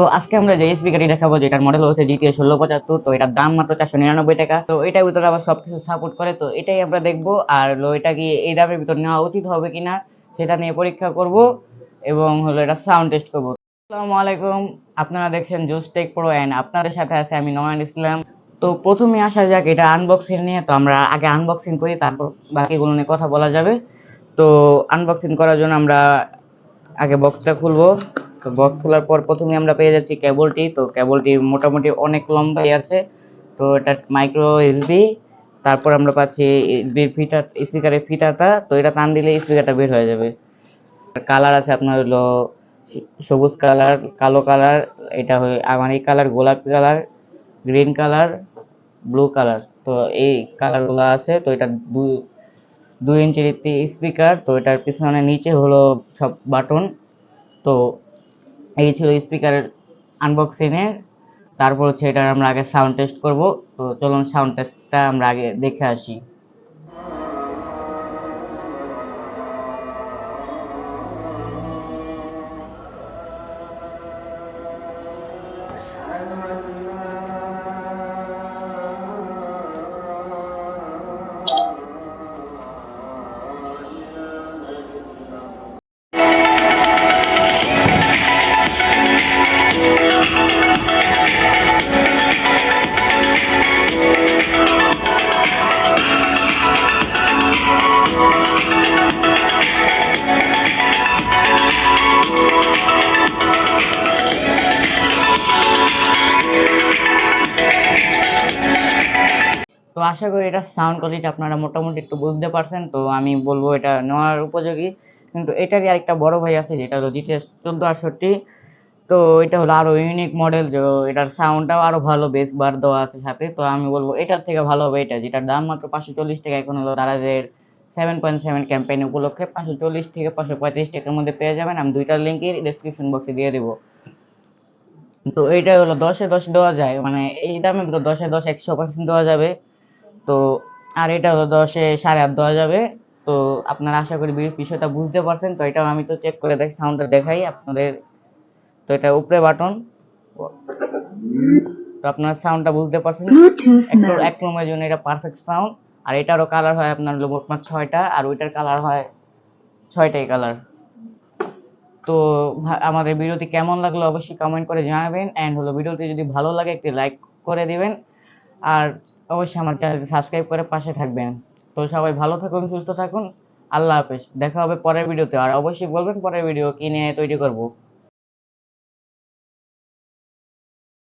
তো আজকে আমরা যে স্পিকারটি দেখাবো, যেটার মডেল হচ্ছে জিটিএ ষোলো পঁচাত্তর, তো এটার দাম মাত্র চারশো নিরানব্বই টাকা। তো এটার ভিতরে আবার সবকিছু সাপোর্ট করে, তো এটাই আমরা দেখব। আর হলো এটা কি এই দামের ভিতর নেওয়া উচিত হবে কিনা, সেটা নিয়ে পরীক্ষা করব এবং হলো এটা সাউন্ড টেস্ট করব। আসসালামু আলাইকুম, আপনারা দেখছেন জুস টেক প্রো অ্যান্ড আপনাদের সাথে আছে আমি নয়ন ইসলাম। তো প্রথমে আসা যাক এটা আনবক্সিং নিয়ে, তো আমরা আগে আনবক্সিং করি, তারপর বাকিগুলো নিয়ে কথা বলা যাবে। তো আনবক্সিং করার জন্য আমরা আগে বক্সটা খুলবো। বক্স খোলার পর প্রথমে আমরা পেয়ে যাচ্ছি কেবলটি তো কেবলটি মোটামুটি অনেক লম্বাই আছে। তো এটা মাইক্রো এসডি তারপর আমরা পাচ্ছি এসডির ফিটার স্পিকারের ফিটারটা তো এটা টান দিলে স্পিকারটা বের হয়ে যাবে। কালার আছে আপনার হলো সবুজ কালার কালো কালার এটা হয়ে আমার এই কালার গোলাপি colour green colour blue colour তো এই কালারগুলো আছে। তো এটা দুই দুই ইঞ্চির একটি স্পিকার তো এটার পিছনে নিচে হলো সব বাটন তো এই ছিল স্পিকারের আনবক্সিংয়ের তারপর হচ্ছে এটার আমরা আগে সাউন্ড টেস্ট করব। তো চলুন সাউন্ড টেস্টটা আমরা আগে দেখে আসি। তো আশা করি এটা সাউন্ড কোয়ালিটি আপনারা মোটামুটি একটু বুঝতে পারছেন। তো আমি বলব এটা নেওয়ার উপযোগী। কিন্তু এটারই আরেকটা বড় ভাই আছে, যেটা হলো জিটিএস চোদ্দ আটষট্টি। তো এটা হলো আরও ইউনিক মডেল এটার সাউন্ডটাও আরও ভালো বেস বার দেওয়া আছে সাথে। তো আমি বলব এটার থেকে ভালো হবে এটা, যেটার দাম মাত্র পাঁচশো চল্লিশ টাকা। এখন হলো দারাজের সেভেন পয়েন্ট সেভেন ক্যাম্পেইন উপলক্ষে পাঁচশো চল্লিশ থেকে পাঁচশো পঁয়ত্রিশ টাকার মধ্যে পেয়ে যাবেন। আমি দুইটার লিঙ্কের ডিসক্রিপশন বক্সে দিয়ে দেবো। তো এইটা হলো দশে দশ দেওয়া যায়। মানে এই দামে দশে দশ একশো পার্সেন্ট দেওয়া যাবে। তো আর এটা হলো দশে সাড়ে আট দেওয়া যাবে। তো আপনারা আশা করি বিষয়টা বুঝতে পারছেন। তো এটাও আমি তো চেক করে দেখি সাউন্ডটা দেখাই আপনাদের। তো এটা উপরে বাটন তো আপনার সাউন্ডটা বুঝতে পারছেন। একটু এক রুমের জন্য এটা পারফেক্ট সাউন্ড আর এটারও কালার হয় আপনার মোটমাট ছয়টা আর ওইটার কালার হয় ছয়টাই কালার তো আমাদের ভিডিওটি কেমন লাগল অবশ্যই কমেন্ট করে জানাবেন। অ্যান্ড হলো ভিডিওটি যদি ভালো লাগে একটি লাইক করে দিবেন। আর অবশ্যই আমার চ্যানেলটি সাবস্ক্রাইব করে পাশে থাকবেন। তো সবাই ভালো থাকুন, সুস্থ থাকুন। আল্লাহ হাফেজ। দেখা হবে পরের ভিডিওতে আর অবশ্যই বলবেন পরের ভিডিও কি নিয়ে তৈরি করব।